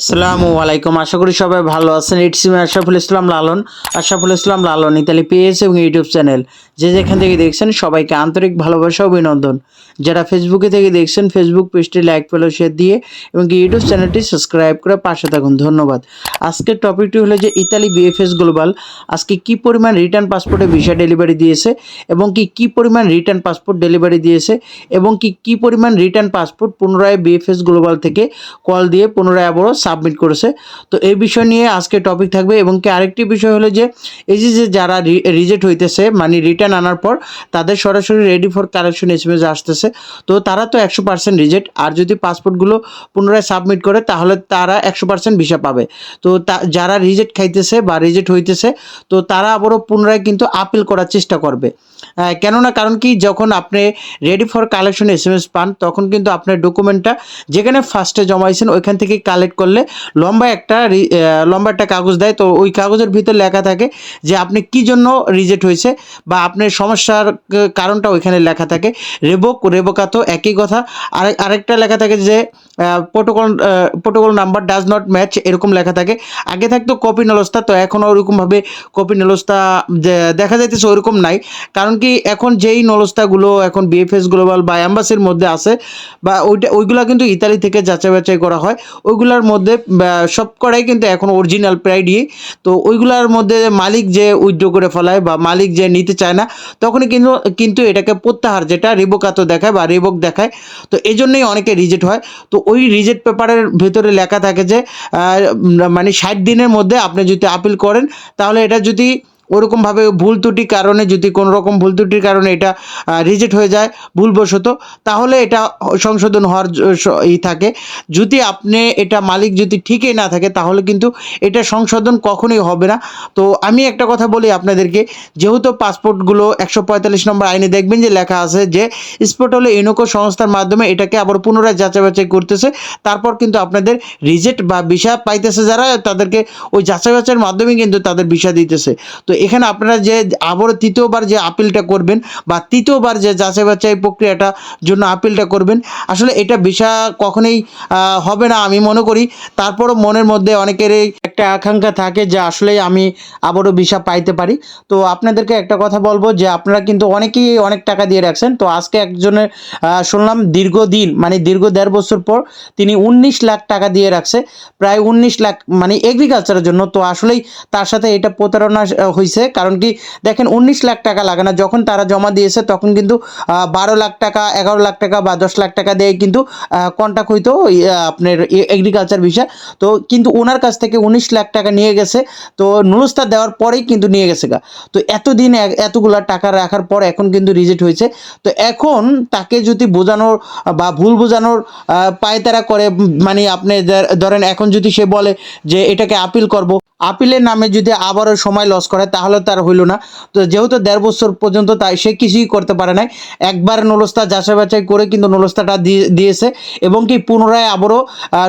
আসসালামু আলাইকুম। আশা করি সবাই ভালো আছেন। It's me Ashraful Islam Lalon. Ashraful Islam Lalon Italy page এবং ইউটিউব চ্যানেল যে যেখান থেকে দেখছেন, সবাইকে আন্তরিক ভালোবাসা, অভিনন্দন। যারা ফেসবুকে থেকে দেখছেন ফেসবুক পেজটি লাইক ফলো শেয়ার দিয়ে এবং ইউটিউব চ্যানেলটি সাবস্ক্রাইব করে পাশে থাকুন। ধন্যবাদ। আজকের টপিকটি হলো যে ইতালি বিএফএস গ্লোবাল আজকে কি পরিমাণ রিটার্ন পাসপোর্টে ভিসা ডেলিভারি দিয়েছে এবং কি কি পরিমাণ রিটার্ন পাসপোর্ট ডেলিভারি দিয়েছে এবং কি কি পরিমাণ রিটার্ন পাসপোর্ট পুনরায় বিএফএস গ্লোবাল থেকে কল দিয়ে পুনরায় আবারও সাবমিট করেছে। তো এই বিষয় নিয়ে আজকে টপিক থাকবে এবং কি আরেকটি বিষয় হলো যে, এই যে যারা রিজেক্ট হইতেছে মানে রিটার্ন আনার পর, তাদের সরাসরি ready for correction S M S আসতেছে। তো তারা তো একশো পার্সেন্ট রিজেক্ট আর যদি পাসপোর্টগুলো পুনরায় সাবমিট করে, তাহলে তারা একশো পার্সেন্ট ভিসা পাবে। তো যারা রিজেক্ট খাইতেছে বা রিজেক্ট হইতেছে, তো তারা আবারও পুনরায় কিন্তু আপিল করার চেষ্টা করবে। কেননা কারণ কি, যখন আপনি ready for collection S M S পান, তখন কিন্তু আপনার ডকুমেন্টটা যেখানে ফার্স্টে জমাইছেন, ওইখান থেকে কালেক্ট করলে লম্বা একটা লম্বা একটা কাগজ দেয়। তো ওই কাগজের ভিতর লেখা থাকে যে আপনি কি জন্য রিজেক্ট হয়েছে বা আপনার সমস্যার কারণটা ওইখানে লেখা থাকে। রেবক, রেবকাতো, একই কথা। আরেক আরেকটা লেখা থাকে যে protocol protocol number does not match এরকম লেখা থাকে। আগে থাকতো কপি নলস্তা তো এখন ওরকমভাবে কপি নলস্তা দেখা যাইতেছে ওইরকম নাই। কারণ কি, এখন যেই নলস্তাগুলো এখন বিএফএস গ্লোবাল বা অ্যাম্বাসির মধ্যে আছে, বা ওইটা, ওইগুলা কিন্তু ইতালি থেকে যাচাই বাছাই করা হয়। ওইগুলার মধ্যে সব করাই কিন্তু এখন অরিজিনাল দিয়ে। তো ওইগুলার মধ্যে মালিক যে উইথড্র করে ফেলায় বা মালিক যে নিতে চায় না, তখনই কিন্তু কিন্তু এটাকে প্রত্যাহার, যেটা রেবোকাতো দেখায় বা রেবক দেখায়। তো এই জন্যই অনেকে রিজেক্ট হয়। তো ওই রিজেক্ট পেপারের ভেতরে লেখা থাকে যে মানে ষাট দিনের মধ্যে আপনি যদি আপিল করেন, তাহলে এটা যদি ওরকমভাবে ভুল ত্রুটির কারণে যদি কোনো রকম ভুল ত্রুটির কারণে এটা রিজেক্ট হয়ে যায়, ভুলবশত, তাহলে এটা সংশোধন হওয়ার ই থাকে। যদি আপনি এটা মালিক যদি ঠিকই না থাকে, তাহলে কিন্তু এটা সংশোধন কখনোই হবে না। তো আমি একটা কথা বলি আপনাদেরকে, যেহেতু পাসপোর্টগুলো একশো পঁয়তাল্লিশ নম্বর আইনে দেখবেন যে লেখা আছে যে স্পট হলে ইউনোকো সংস্থার মাধ্যমে এটাকে আবার পুনরায় যাচাই বাছাই করতেছে। তারপর কিন্তু আপনাদের রিজেক্ট বা ভিসা পাইতেছে যারা, তাদেরকে ওই যাচাই বাছাইয়ের মাধ্যমে কিন্তু তাদের ভিসা দিতেছে। তো এখানে আপনারা যে আবারও তৃতীয়বার যে আপিলটা করবেন বা তৃতীয়বার যে যাচাই বাছাই প্রক্রিয়াটা জন্য আপিলটা করবেন আসলে এটা ভিসা কখনোই হবে না আমি মনে করি। তারপরও মনের মধ্যে অনেকেরই একটা আকাঙ্ক্ষা থাকে যে আসলেই আমি আবারও ভিসা পাইতে পারি। তো আপনাদেরকে একটা কথা বলব যে আপনারা কিন্তু অনেকেই অনেক টাকা দিয়ে রাখছেন। তো আজকে একজনের শুনলাম দীর্ঘদিন মানে দীর্ঘ দেড় বছর পর তিনি উনিশ লাখ টাকা দিয়ে রাখছে প্রায় উনিশ লাখ মানে এগ্রিকালচারের জন্য। তো আসলেই তার সাথে এটা প্রতারণা আহ, হয়েছে কারণ কি দেখেন উনিশ লাখ টাকা লাগে না। যখন তারা জমা দিয়েছে, তখন কিন্তু বারো লাখ টাকা, এগারো লাখ টাকা বা দশ লাখ টাকা দিয়ে কিন্তু কন্ট্যাক্ট হইতো আপনার এগ্রিকালচার ভিসা তো কিন্তু ওনার কাছ থেকে উনিশ লাখ টাকা নিয়ে গেছে। তো নুলস্তা দেওয়ার পরেই কিন্তু নিয়ে গেছে গা। তো এতদিন এতগুলা টাকা রাখার পর এখন কিন্তু রিজেক্ট হয়েছে তো এখন তাকে যদি বোঝানোর, বা ভুল বোঝানোর পায়তারা করে মানে আপনি ধরেন এখন যদি সে বলে যে এটাকে আপিল করব আপিলের নামে যদি আবারও সময় লস করে তাহলে তার হইল না। তো যেহেতু দেড় বছর পর্যন্ত তাই সে কিছুই করতে পারে নাই। একবার নলস্তা যাচাই বাছাই করে কিন্তু নলস্তাটা দিয়ে দিয়েছে এবং কি পুনরায় আবারও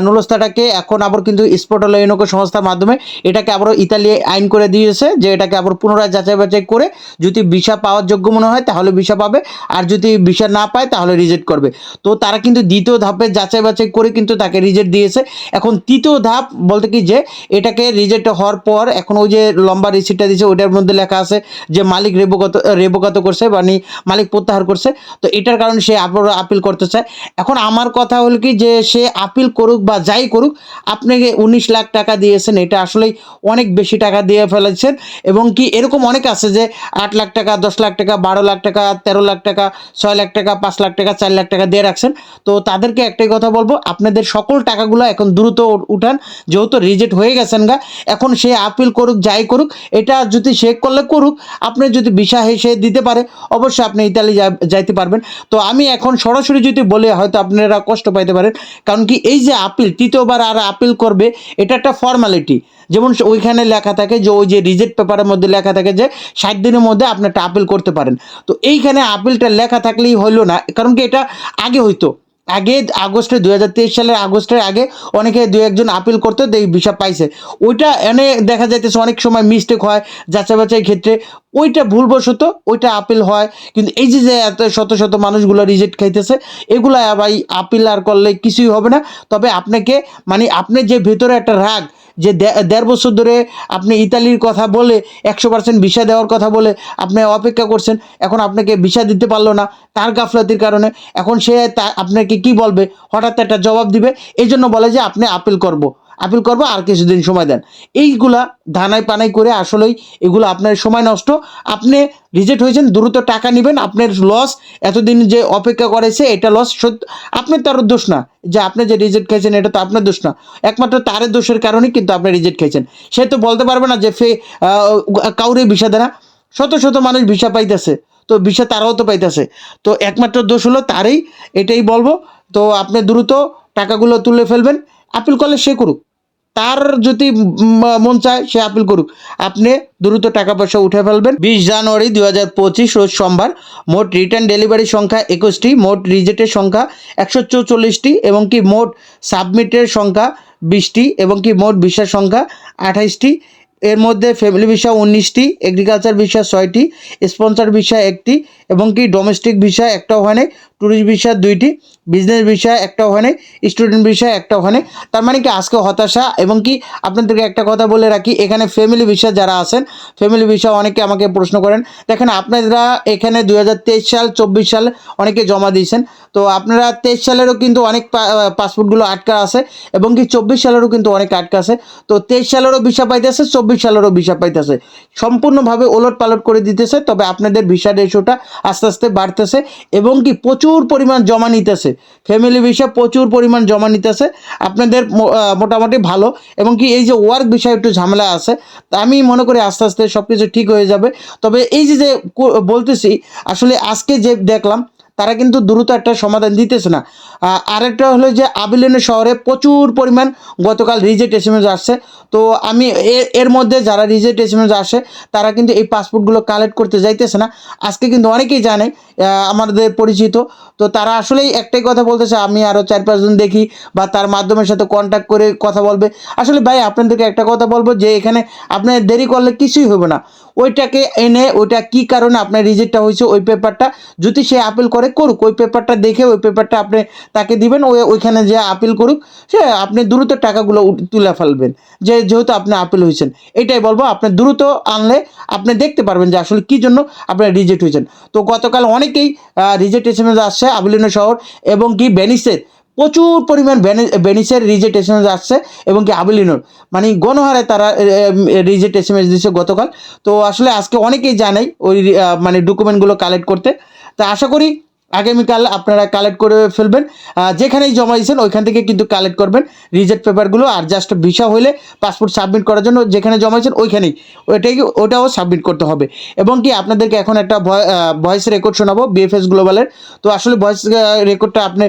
নলস্তাটাকে এখন আবার কিন্তু স্পটল ইউনোকো সংস্থার মাধ্যমে এটাকে আবারও ইতালি আইন করে দিয়েছে যে এটাকে আবার পুনরায় যাচাই বাছাই করে যদি ভিসা পাওয়ার যোগ্য মনে হয় তাহলে ভিসা পাবে, আর যদি ভিসা না পায় তাহলে রিজেক্ট করবে। তো তারা কিন্তু দ্বিতীয় ধাপে যাচাই বাছাই করে কিন্তু তাকে রিজেক্ট দিয়েছে। এখন তৃতীয় ধাপ বলতে কি যে এটাকে রিজেক্ট হওয়ার পর এখন ওই যে লম্বা রিসিটটা দিয়েছে ওইটার মধ্যে লেখা আছে যে মালিক রেবগত রেবগত করছে মানে মালিক প্রত্যাহার করছে। তো এটার কারণে সে আপিল করতে চায়। এখন আমার কথা হলো কি যে সে আপিল করুক বা যাই করুক, আপনাকে উনিশ লাখ টাকা দিয়েছেন, এটা আসলেই অনেক বেশি টাকা দিয়ে ফেলেছেন। এবং কি এরকম অনেক আছে যে আট লাখ টাকা, দশ লাখ টাকা, বারো লাখ টাকা, তেরো লাখ টাকা, ছয় লাখ টাকা, পাঁচ লাখ টাকা, চার লাখ টাকা দিয়ে রাখছেন। তো তাদেরকে একটাই কথা বলব, আপনাদের সকল টাকাগুলো এখন দ্রুত উঠান, যেহেতু রিজেক্ট হয়ে গেছেন গা, এখন সে আপিল করুক, যাই করুক, এটা যদি সে করলে করুক, আপনি যদি ভিসা সে দিতে পারে, অবশ্যই আপনি ইতালি যাইতে পারবেন। তো আমি এখন সরাসরি যদি বলে, হয়তো আপনারা কষ্ট পাইতে পারেন। কারণ কি এই যে আপিল তৃতীয়বার আর আপিল করবে, এটা একটা ফর্মালিটি যেমন ওইখানে লেখা থাকে যে, ওই যে রিজেক্ট পেপারের মধ্যে লেখা থাকে যে, ষাট দিনের মধ্যে আপনি একটা আপিল করতে পারেন। তো এইখানে আপিলটা লেখা থাকলেই হইল না। কারণ কি এটা আগে হইতো। আগে আগস্টে দু হাজার তেইশ সালের আগস্টের আগে অনেকে দু একজন আপিল করতে এই ভিসা পাইছে। ওইটা এনে দেখা যাইতেছে অনেক সময় মিস্টেক হয়, যাচাই বাছাই ক্ষেত্রে। ওইটা ভুলবশত ওইটা আপিল হয়, কিন্তু এই যে যে এত শত শত মানুষগুলো রিজেক্ট খাইতেছে, এগুলো ভাই আপিল আর করলে কিছুই হবে না। তবে আপনাকে মানে আপনি যে ভেতরে একটা রাগ যে দেড় বছর ধরে আপনি ইতালির কথা বলে একশো পার্সেন্ট ভিসা দেওয়ার কথা বলে আপনি অপেক্ষা করছেন, এখন আপনাকে ভিসা দিতে পারল না তার গাফলাতির কারণে। এখন সে আপনাকে কি বলবে? হঠাৎ একটা জবাব দিবে। এই জন্য বলে যে, আপনি আপিল করব। আপিল করব, আর কিছুদিন সময় দেন। এইগুলা ধানাই পানাই করে আসলেই এগুলো আপনার সময় নষ্ট। আপনি রিজেক্ট হয়েছেন, দ্রুত টাকা নেবেন, আপনার লস এতদিন যে অপেক্ষা করেছে, এটা লস সত্য আপনার তার দোষ না। যে আপনি যে রিজেক্ট খেয়েছেন এটা তো আপনার দোষ না। একমাত্র তার দোষের কারণে কিন্তু আপনি রিজেক্ট খেয়েছেন সে তো বলতে পারবে না যে ফে কাউরে ভিসা দেয় না শত শত মানুষ ভিসা পাইতেছে। তো ভিসা তারাও তো পাইতেছে। তো একমাত্র দোষ হলো তারই, এটাই বলব। তো আপনি দ্রুত টাকাগুলো তুলে ফেলবেন। আপিল করলে সে করুক। তার যদি মন চায়, সে আপিল করুক। আপনি দ্রুত টাকা পয়সা উঠে ফেলবেন। বিশ জানুয়ারি দু হাজার পঁচিশ, রোজ সোমবার, মোট রিটার্ন ডেলিভারির সংখ্যা একুশটি, মোট রিজেক্টের সংখ্যা একশো চৌচল্লিশটি, এবং কি মোট সাবমিটের সংখ্যা বিশটি, এবং কি মোট ভিসার সংখ্যা আঠাইশটি। এর মধ্যে ফ্যামিলি ভিসা উনিশটি এগ্রিকালচার ভিসা ছয়টি স্পন্সর ভিসা একটি এবং কি ডোমেস্টিক ভিসা একটাও হয় নাই ট্যুরিস্ট ভিসা দুইটি বিজনেস ভিসা একটাও হয় নাই স্টুডেন্ট ভিসা একটাও হয় নাই। তার মানে কি আজকে হতাশা এবং কি আপনাদেরকে একটা কথা বলে রাখি, এখানে ফ্যামিলি ভিসা যারা আছেন ফ্যামিলি ভিসা অনেকে আমাকে প্রশ্ন করেন, দেখেন আপনারা এখানে দুই হাজার তেইশ সাল, চব্বিশ সাল অনেকে জমা দিয়েছেন, তো আপনারা তেইশ সালেরও কিন্তু অনেক পাসপোর্টগুলো আটকা আছে এবং কি চব্বিশ সালেরও কিন্তু অনেক আটকা আছে, তো তেইশ সালেরও ভিসা পাইতেছে, চব্বিশ সালেরও ভিসা পাইতেছে। সম্পূর্ণভাবে ওলট পালট করে দিতেছে, তবে আপনাদের ভিসা রেশোটা আস্তে আস্তে বাড়তেছে এবং কি প্রচুর পরিমাণ জমা নিতেছে। ফ্যামিলি বিষয়ে প্রচুর পরিমাণ জমা নিতেছে। আপনাদের মোটামুটি ভালো। এবং কি এই যে ওয়ার্ক বিষয়ে একটু ঝামেলা আছে আমি মনে করি আস্তে আস্তে সব কিছু ঠিক হয়ে যাবে। তবে এই যে যে বলতেছি, আসলে আজকে যে দেখলাম, তারা কিন্তু দ্রুত একটা সমাধান দিতেছে না। আরেকটা হলো যে আবিলেনের শহরে প্রচুর পরিমাণ গতকাল রিজেক্ট এসএমএস আসছে। তো আমি এর মধ্যে যারা রিজেক্ট এসএমএস আসে, তারা কিন্তু এই পাসপোর্টগুলো কালেক্ট করতে যাইতেছে না। আজকে কিন্তু অনেকেই জানে আমাদের পরিচিত। তো তারা আসলেই একটাই কথা বলতেছে, আমি আরও চার পাঁচজন দেখি বা তার মাধ্যমের সাথে কন্ট্যাক্ট করে কথা বলবে। আসলে ভাই, আপনাদেরকে একটা কথা বলব যে এখানে আপনার দেরি করলে কিছুই হবে না। ওইটাকে এনে, ওইটা কি কারণে আপনার রিজেক্টটা হয়েছে, ওই পেপারটা যদি সে আপিল করে করুক, ওই পেপারটা দেখে, ওই পেপারটা আপনি তাকে দিবেন, ওই ওইখানে যে আপিল করুক, সে আপনি দ্রুত টাকাগুলো তুলে ফেলবেন। যে যেহেতু আপনি আপিল হয়েছেন, এটাই বলব, আপনি দ্রুত আনলে আপনি দেখতে পারবেন যে আসলে কী জন্য আপনার রিজেক্ট হয়েছেন। তো গতকাল অনেকেই রিজেক্ট আসছে, আবিলিনো শহর এবং কি ভেনিসের প্রচুর পরিমাণ ভেনিসের রিজেক্ট এসএমএস আসছে এবং কি আবিলিনোর। মানে গণহারে তারা রিজেক্ট এসএমএস দিচ্ছে গতকাল। তো আসলে আজকে অনেকেই জানাই ওই মানে ডকুমেন্টগুলো কালেক্ট করতে। তা আশা করি আগামীকাল আপনারা কালেক্ট করে ফেলবেন। যেখানেই জমা দিয়েছেন ওইখান থেকে কিন্তু কালেক্ট করবেন রিজেক্ট পেপারগুলো আর জাস্ট ভিসা হলে পাসপোর্ট সাবমিট করার জন্য যেখানে জমা দিয়েছেন ওইখানেই। ওইটাই, ওটাও সাবমিট করতে হবে। এবং কি আপনাদেরকে এখন একটা ভয়েস রেকর্ড শোনাবো বিএফএস গ্লোবালের তো আসলে ভয়েস রেকর্ডটা আপনি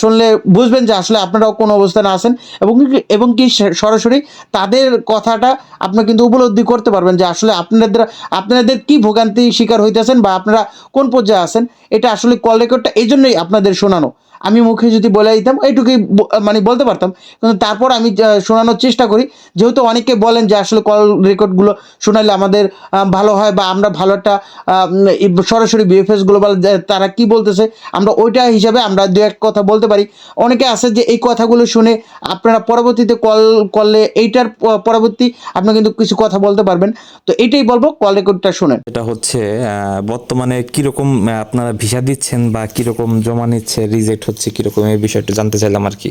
শুনলে বুঝবেন যে আসলে আপনারাও কোন অবস্থানে আছেন এবং এবং কি সরাসরি তাদের কথাটা আপনি কিন্তু উপলব্ধি করতে পারবেন যে আসলে আপনাদের আপনাদের কি ভোগান্তি শিকার হইতেছেন বা আপনারা কোন পর্যায়ে আছেন। এটা আসলে কল রেকর্ডটা এই জন্যই আপনাদের শোনানো। আমি মুখে যদি বলে দিতাম, এইটুকুই মানে বলতে পারতাম। কিন্তু তারপর আমি শোনানোর চেষ্টা করি। যেহেতু অনেকে বলেন যে আসলে কল রেকর্ডগুলো শোনালে আমাদের ভালো হয় বা আমরা ভালো একটা সরাসরি বিএফএস গ্লোবাল তারা কি বলতেছে, আমরা ওইটা হিসাবে আমরা দু এক কথা বলতে পারি। অনেকে আছে যে এই কথাগুলো শুনে আপনারা পরবর্তীতে কল করলে এইটার পরবর্তী আপনি কিন্তু কিছু কথা বলতে পারবেন। তো এইটাই বলব কল রেকর্ডটা শুনেন। এটা হচ্ছে বর্তমানে কীরকম আপনারা ভিসা দিচ্ছেন বা কীরকম জমা নিচ্ছে রিজেক্ট হচ্ছে কীরকম এই বিষয়টা জানতে চাইলাম আর কি।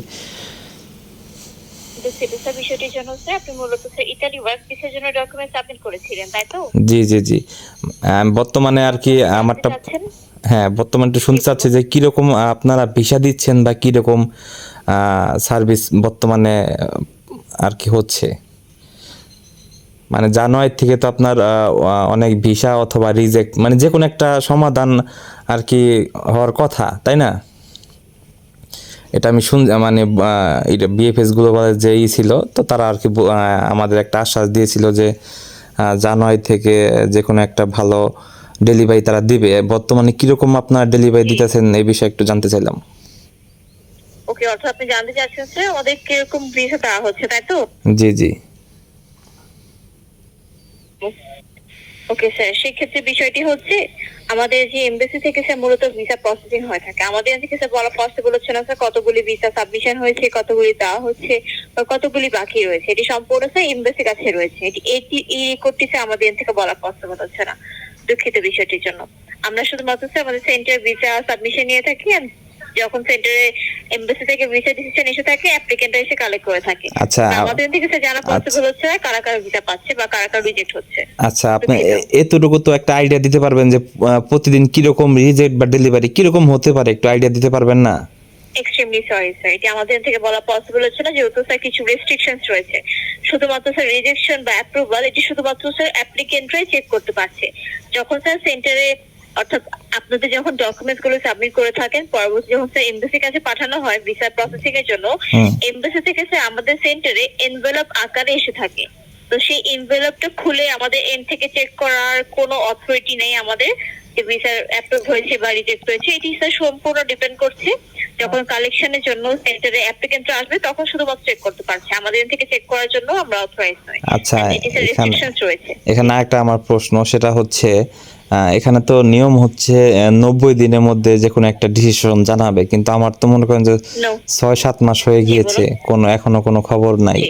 বিষয়টির জন্য হচ্ছে আপনি মূলত ইতালি ওয়ার্ক ভিসার জন্য ডকুমেন্ট সাবমিট করেছিলেন তাই তো? জি জি জি। বর্তমানে আর কি আমারটা হ্যাঁ বর্তমানে শুনতে চাচ্ছি যে কীরকম আপনারা ভিসা দিচ্ছেন বা কীরকম সার্ভিস বর্তমানে আর কি হচ্ছে? মানে জানুয়ারি থেকে তো আপনার অনেক ভিসা অথবা রিজেক্ট মানে যে কোনো একটা সমাধান আর কি হওয়ার কথা তাই না? এটা আমি শুন মানে এটা বিএফএস গ্লোবালের যেই ছিল তো তারা আর কি আমাদের একটা আশ্বাস দিয়েছিল যে জানুয়ারি থেকে যে কোনো একটা ভালো ডেলিভারি তারা দিবে। বর্তমানে কীরকম আপনারা ডেলিভারি দিতেছেন এই বিষয়ে একটু জানতে চাইলাম। ওকে অর্থাৎ আপনি জানতে চাচ্ছেন যে ওদের কীরকম ভিসা দেওয়া হচ্ছে তাই তো? জি জি। ওকে স্যার সেক্ষেত্রে বিষয়টি হচ্ছে, আমাদের যে এমবেসি থেকে স্যার মূলত ভিসা প্রসেসিং হয়ে থাকে। আমাদের থেকে স্যার বলা পসিবল হচ্ছে না স্যার কতগুলি ভিসা সাবমিশন হয়েছে, কতগুলি দেওয়া হচ্ছে, বা কতগুলি বাকি রয়েছে। এটি সম্পূর্ণ স্যার এমবেসির কাছে রয়েছে। এটি এই রেকর্ডটি স্যার আমাদের থেকে বলা পসিবল হচ্ছে না, দুঃখিত বিষয়টির জন্য। আমরা শুধুমাত্র স্যার আমাদের সেন্টার ভিসা সাবমিশন নিয়ে থাকি যখন সেন্টারে এমবেসি থেকে ভিসা ডিসিশন এসে থাকে অ্যাপ্লিকেন্টরা এসে কালেক্ট করে থাকে। আচ্ছা, আমাদের থেকে স্যার জানা। পসিবল হচ্ছে না কারা কারা ভিসা পাচ্ছে বা কারা কারা রিজেক্ট হচ্ছে। আচ্ছা আপনি এতটুকু তো একটা আইডিয়া দিতে পারবেন যে প্রতিদিন কীরকম রিজেক্ট বা ডেলিভারি কীরকম হতে পারে একটু আইডিয়া দিতে পারবেন না? এক্সট্রিমলি সরি স্যার এটি আমাদের থেকে বলা পসিবল হচ্ছে না যেহেতু স্যার কিছু রেস্ট্রিকশনস রয়েছে। শুধুমাত্র স্যার রিজেকশন বা অ্যাপ্রুভাল এটি শুধুমাত্র স্যার অ্যাপ্লিকেন্টরাই চেক করতে পারছে। যখন স্যার সেন্টারে অর্থাৎ আপনাদের যখন ডকুমেন্টসগুলো সাবমিট করে থাকেন পরবর্তী যখন স্যার এমবেসির কাছে পাঠানো হয় ভিসা প্রসেসিং এর জন্য এমবেসি থেকে স্যার আমাদের সেন্টারে এনভেলপ আকারে এসে থাকে। তো সেই এনভেলপটা খুলে আমাদের থেকে চেক করার কোনো অথরিটি নেই আমাদের যে ভিসা অ্যাপ্রুভ হয়েছে বা রিজেক্ট হয়েছে। এটি স্যার সম্পূর্ণ ডিপেন্ড করছে। যখন কালেকশনের জন্য সেন্টারে অ্যাপ্লিকেন্টরা আসবে তখন শুধুমাত্র চেক করতে পারছে। আমাদের থেকে চেক করার জন্য আমরা অথরাইজ নই। আচ্ছা, এখানে- একটা আমার প্রশ্ন সেটা হচ্ছে এখানে তো নিয়ম হচ্ছে নব্বই দিনের মধ্যে যে কোনো একটা ডিসিশন জানাবে। কিন্তু আমার তো মনে করেন যে ছয় সাত মাস হয়ে গিয়েছে কোনো এখনও কোনো খবর নাই।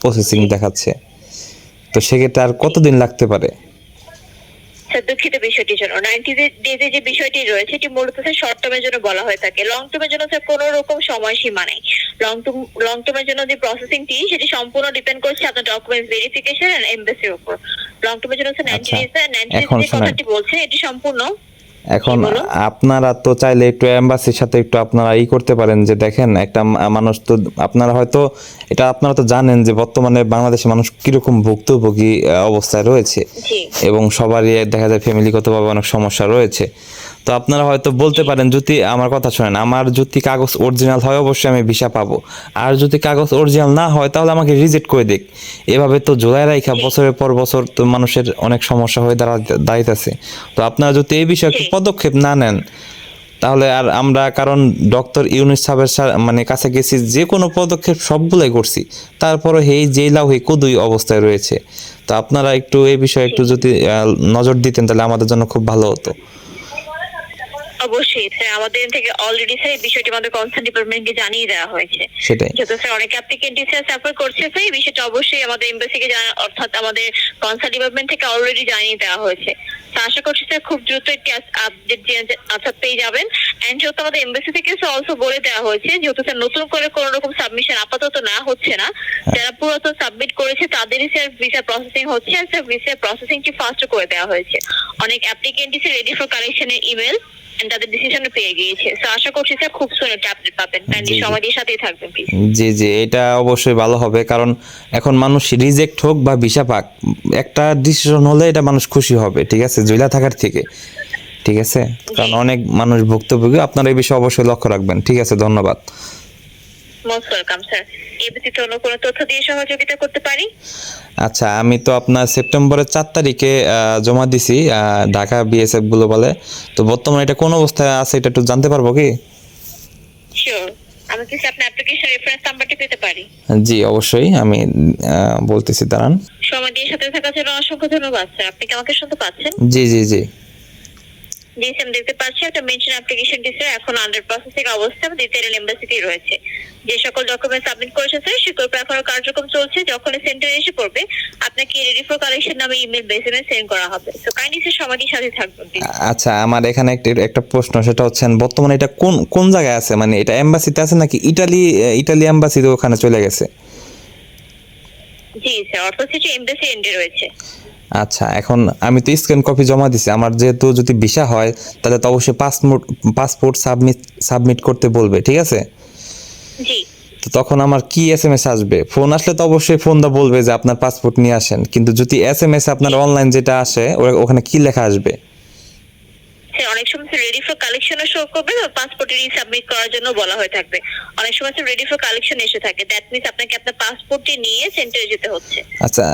প্রসেসিং দেখাচ্ছে। তো সেক্ষেত্রে আর কতদিন লাগতে পারে? স্যার দুঃখিত বিষয়টির জন্য। নাইনটি ডেজে যে বিষয়টি রয়েছে এটি মূলত স্যার শর্ট টার্মের জন্য বলা হয়ে থাকে। লং টার্মের জন্য স্যার কোনো রকম সময়সীমা নেই। লং লং টার্মের জন্য যে প্রসেসিংটি সেটি সম্পূর্ণ ডিপেন্ড করছে আপনার ডকুমেন্টস ভেরিফিকেশন এন্ড এমবেসির উপর। লং টার্মের জন্য sir ninety days sir ninety days যে কথাটি বলছে এটি সম্পূর্ণ এখন আপনারা তো চাইলে একটু এম্বাসির সাথে একটু আপনারা ই করতে পারেন যে দেখেন একটা মানুষ তো আপনারা হয়তো এটা আপনারা তো জানেন যে বর্তমানে বাংলাদেশে মানুষ কীরকম ভুক্তভোগী অবস্থায় রয়েছে। এবং সবারই দেখা যায় ফ্যামিলিগতভাবে অনেক সমস্যা রয়েছে। তো আপনারা হয়তো বলতে পারেন যদি আমার কথা শোনেন আমার যদি কাগজ অরিজিনাল হয় অবশ্যই আমি ভিসা পাবো। আর যদি কাগজ অরিজিনাল না হয় তাহলে আমাকে রিজেক্ট করে দিক। এভাবে তো জোলাই রাখা বছরের পর বছর তো মানুষের অনেক সমস্যা হয়ে দাঁড়া দাঁড়াইতেছে। তো আপনারা যদি এই বিষয়ে। পদক্ষেপ না নেন তাহলে আর আমরা কারণ ডক্টর ইউনিস সাহেবের মানে কাছে গেছি যে কোনো পদক্ষেপ সবগুলোই করছি। তারপরে হেই জেলাও হে কুদুই অবস্থায় রয়েছে। তো আপনারা একটু এই বিষয়ে একটু যদি নজর দিতেন তাহলে আমাদের জন্য খুব ভালো হতো। অবশ্যই। স্যার আমাদের থেকে অলরেডি স্যার এই বিষয়টি আমাদের কনসার্ন ডিপার্টমেন্টকে জানিয়ে দেওয়া হয়েছে। সেটাই। যেহেতু স্যার অনেক অ্যাপ্লিকেন্ট স্যার সাফার করছে স্যার এই বিষয়টা অবশ্যই আমাদের এমবাসিকে জানা অর্থাৎ আমাদের কনসার্ট ডিপার্টমেন্ট থেকে অলরেডি জানিয়ে দেওয়া হয়েছে। আশা করছি স্যার খুব দ্রুত একটি আপডেট অর্থাৎ পেয়ে যাবেন। এন্ড যেহেতু আমাদের এমবাসি থেকে অলসো বলে দেওয়া হয়েছে যেহেতু স্যার নতুন করে কোনো রকম সাবমিশন আপাতত না হচ্ছে না যারা পুরাতন সাবমিট করেছে তাদেরই স্যার ভিসা প্রসেসিং হচ্ছে। আর স্যার ভিসা প্রসেসিংটি ফাস্ট করে দেওয়া হয়েছে। অনেক অ্যাপ্লিকেন্টই স্যার রেডি ফর কালেকশনের ইমেল তাদের পেয়ে গিয়েছে। তো আশা করছি স্যার খুব সুন্দর একটা আপডেট পাবেন। সমাজের সাথেই থাকবেন প্লিজ জি জি এটা অবশ্যই ভালো হবে কারণ এখন মানুষ রিজেক্ট হোক বা ভিসা পাক একটা ডিসিশন হলে এটা মানুষ খুশি হবে ঠিক আছে? জুইলা থাকার থেকে ঠিক আছে? কারণ অনেক মানুষ ভুক্তভোগী আপনারা এই বিষয়ে অবশ্যই লক্ষ্য রাখবেন ঠিক আছে? ধন্যবাদ। মোস্ট ওয়েলকাম স্যার এই ব্যতীত অন্য কোনো তথ্য দিয়ে সহযোগিতা করতে পারি? আচ্ছা আমি তো আপনার সেপ্টেম্বরের চার তারিখে জমা দিছি ঢাকা বিএসএফগুলো বলে। তো বর্তমানে এটা কোন অবস্থায় আছে এটা একটু জানতে পারব কি? শিওর আমি কি আপনার অ্যাপ্লিকেশন রেফারেন্স নাম্বারটি পেতে পারি। জি অবশ্যই আমি বলতেছি দাঁড়ান। সময় দিয়ে সাথে থাকার জন্য অসংখ্য ধন্যবাদ স্যার আপনি কি আমাকে শুনতে পাচ্ছেন? জি জি জি। জি আমি দেখতে পাচ্ছি একটা মেনশন অ্যাপ্লিকেশনটি স্যার এখন আন্ডার প্রসেসিং অবস্থা আমাদের ইতালিয়ান এম্বাসিতেই রয়েছে। যে সকল ডকুমেন্ট সাবমিট করেছেন স্যার সেগুলো এখনও কার্যক্রম চলছে যখন সেন্টারে এসে পড়বে আপনাকে রেডি ফর কালেকশন নামে ইমেল বেসিমে সেন্ড করা হবে। তো কাইন্ডলি স্যার সময়টির সাথে থাকবেন। আচ্ছা আমার এখানে একটা একটা প্রশ্ন সেটা হচ্ছে বর্তমানে এটা কোন কোন জায়গায় আছে? মানে এটা এম্বাসিতে আছে নাকি ইটালি ইটালি এম্বাসিতে ওখানে চলে গেছে? জি স্যার অর্থাৎ হচ্ছে এমবেসি এন্ডে রয়েছে। আচ্ছা এখন আমি তো স্ক্যান কপি জমা দিছি। আমার যেহেতু যদি ভিসা হয় তাহলে তো অবশ্যই পাসপোর্ট পাসপোর্ট সাবমিট সাবমিট করতে বলবে ঠিক আছে? জি। তো তখন আমার কি এস এম এস আসবে? ফোন আসলে তো অবশ্যই ফোন দা বলবে যে আপনার পাসপোর্ট নিয়ে আসেন। কিন্তু যদি এস এম এস আপনার অনলাইন যেটা আসে ওখানে কি লেখা আসবে? স্যার অনেক সময় রেডি ফর কালেকশনও শো করবে বা পাসপোর্ট রিসাবমিট করার জন্য বলা হয়ে থাকবে। অনেক সময় রেডি ফর কালেকশন এসে থাকে। দ্যাট মিন্স আপনাকে আপনার পাসপোর্টটি নিয়ে সেন্টারে যেতে হচ্ছে। আচ্ছা